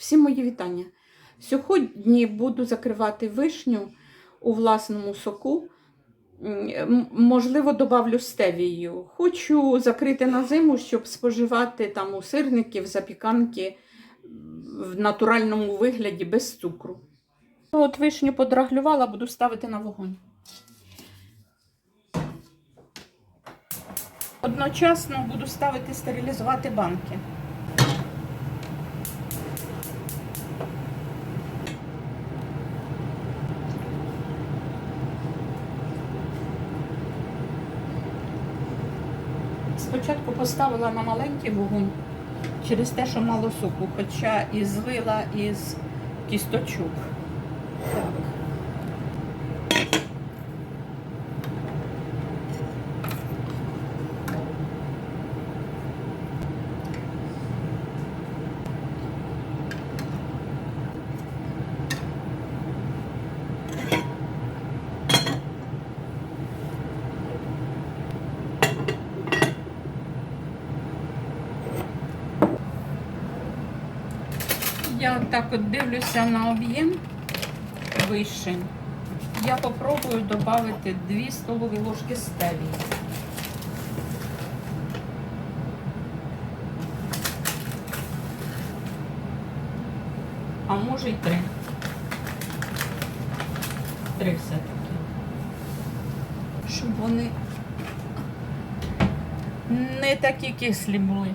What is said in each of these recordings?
Всім мої вітання. Сьогодні буду закривати вишню у власному соку. Можливо, добавлю стевію. Хочу закрити на зиму, щоб споживати там у сирників, запіканки в натуральному вигляді без цукру. Ну, От вишню подраглювала, буду ставити на вогонь. Одночасно буду ставити стерилізувати банки. Спочатку поставила на маленький вогонь через те, що мало соку, хоча і злила із кісточок. Так. Я так от дивлюся на об'єм вишень. Я попробую додати 2 столові ложки стевії. А може й три. Три все-таки. Щоб вони не такі кислі були.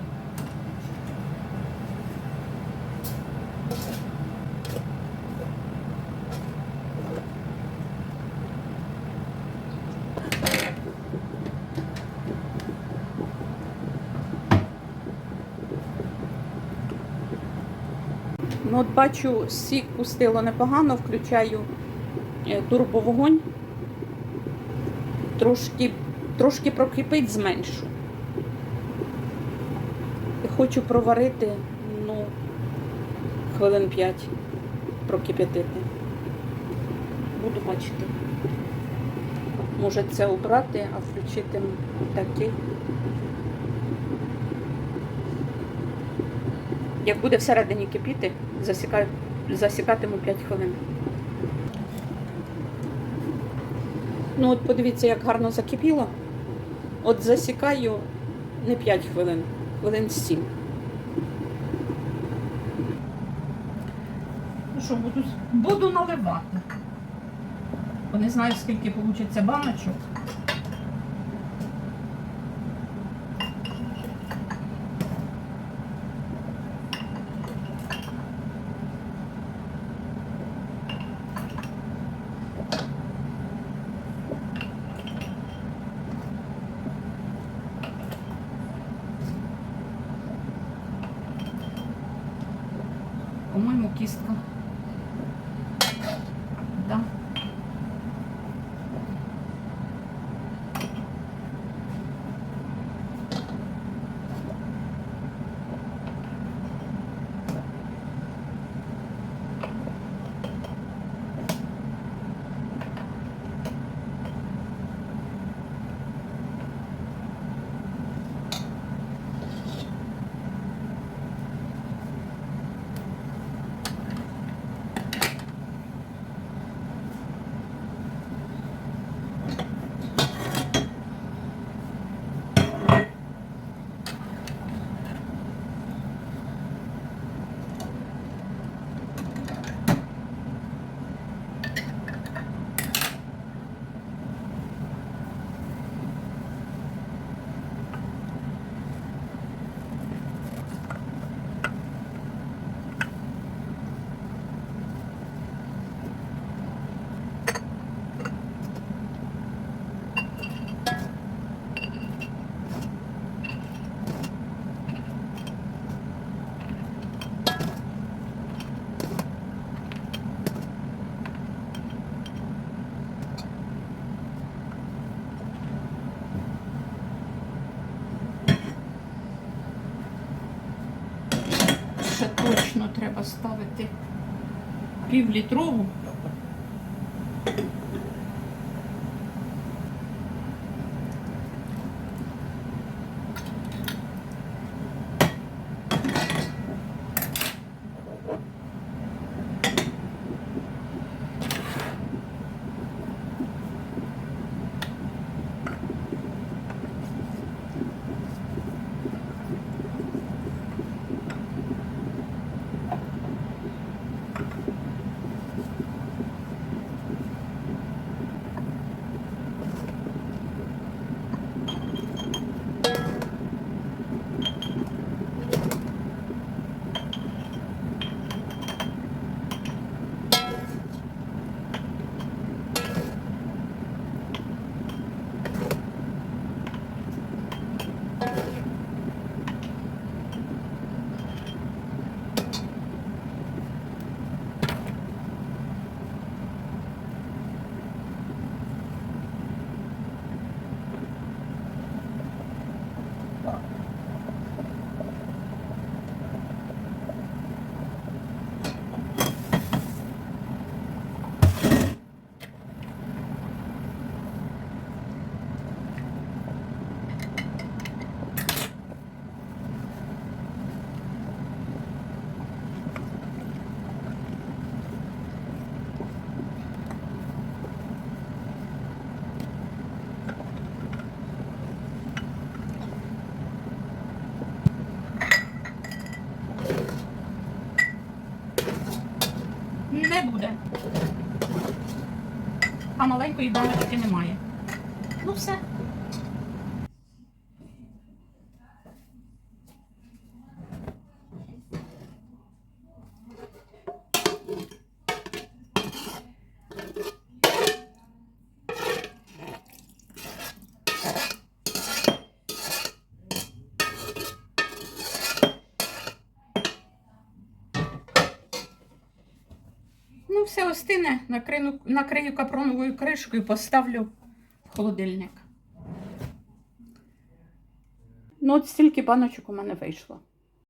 Ну, от бачу, сік пустило непогано, включаю е, турбовогонь. Трошки, трошки прокипить, зменшу. Хочу проварити, ну, хвилин 5 прокип'ятити. Буду бачити. Може це убрати, а включити такий. Як буде всередині кипіти, засікаю, засікатиму 5 хвилин. Ну от подивіться, як гарно закипіло. От засікаю не 5 хвилин, хвилин 7. Ну що, буду, буду наливати. Бо не знаю, скільки вийде баночок. По-моєму, кістка. Ще точно треба ставити півлітрову. Не буде. А маленької баночки немає. Ну все. Ну, все остине, накрию, накрию капроновою кришкою, поставлю в холодильник. Ну, от стільки баночок у мене вийшло.